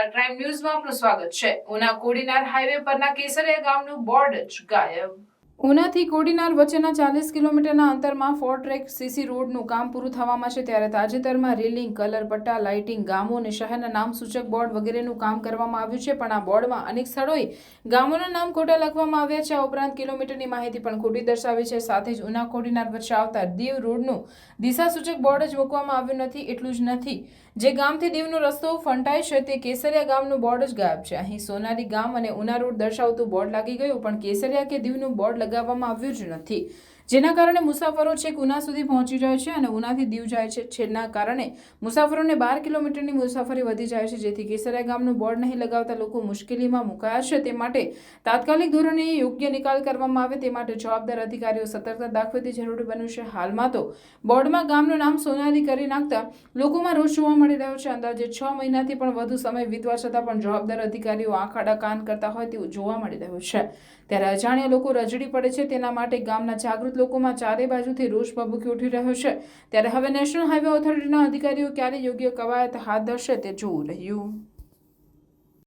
Star crime ન્યૂઝમાં આપનું સ્વાગત છે. ઉના કોડીનાર હાઈવે પરના કેસરિયા ગામનું બોર્ડ જ ગાયબ. ઉનાથી કોડીનાર વચ્ચેના ચાલીસ કિલોમીટરના અંતરમાં ફોર ટ્રેક સીસી રોડનું કામ પૂરું થવામાં છે ત્યારે તાજેતરમાં રેલિંગ, કલર પટ્ટા, લાઇટિંગ, ગામો અને શહેરના નામ સૂચક બોર્ડ વગેરેનું કામ કરવામાં આવ્યું છે, પણ આ બોર્ડમાં અનેક સ્થળોએ ગામોના નામ ખોટા લખવામાં આવ્યા છે. આ ઉપરાંત કિલોમીટરની માહિતી પણ ખોટી દર્શાવી છે. સાથે જ ઉના કોડીનાર વચ્ચે આવતા દીવ રોડનું દિશા સૂચક બોર્ડ જ મૂકવામાં આવ્યું નથી, એટલું જ નથી. જે ગામથી દીવનો રસ્તો ફંટાય છે તે કેસરિયા ગામનું બોર્ડ જ ગાયબ છે. અહીં સોનારી ગામ અને ઉના રોડ દર્શાવતું બોર્ડ લાગી ગયું, પણ કેસરિયા કે દીવનું બોર્ડ લગાવવામાં આવ્યું જ નથી. જેના કારણે મુસાફરો છેક ઉના સુધી પહોંચી જાય છે અને ઉનાથી દીવ જાય છે. છેડના કારણે મુસાફરોને બાર કિલોમીટરની મુસાફરી વધી જાય છે, જેથી કેસરિયા ગામનું બોર્ડ નહીં લગાવતા લોકો મુશ્કેલીમાં મુકાયા છે. તે માટે તાત્કાલિક ધોરણે યોગ્ય નિકાલ કરવામાં આવે, તે માટે જવાબદાર અધિકારીઓ સતર્કતા દાખવતી જરૂરી બન્યું છે. હાલમાં તો બોર્ડમાં ગામનું નામ સોનારી કરી નાખતા લોકોમાં રોષ જોવા મળી રહ્યો છે. અંદાજે છ મહિનાથી પણ વધુ સમય વીતવા છતાં પણ જવાબદાર અધિકારીઓ આંખાડા કાન કરતા હોય તેવું જોવા મળી રહ્યું છે. ત્યારે અજાણ્યા લોકો રજડી પડે છે. તેના માટે ગામના જાગૃત લોકોમાં ચારે બાજુથી રોષ ભભૂકી ઉઠી રહ્યો છે. ત્યારે હવે નેશનલ હાઈવે ઓથોરિટીના અધિકારીઓ ક્યારે યોગ્ય કવાયત હાથ ધરશે તે જોવું રહ્યું.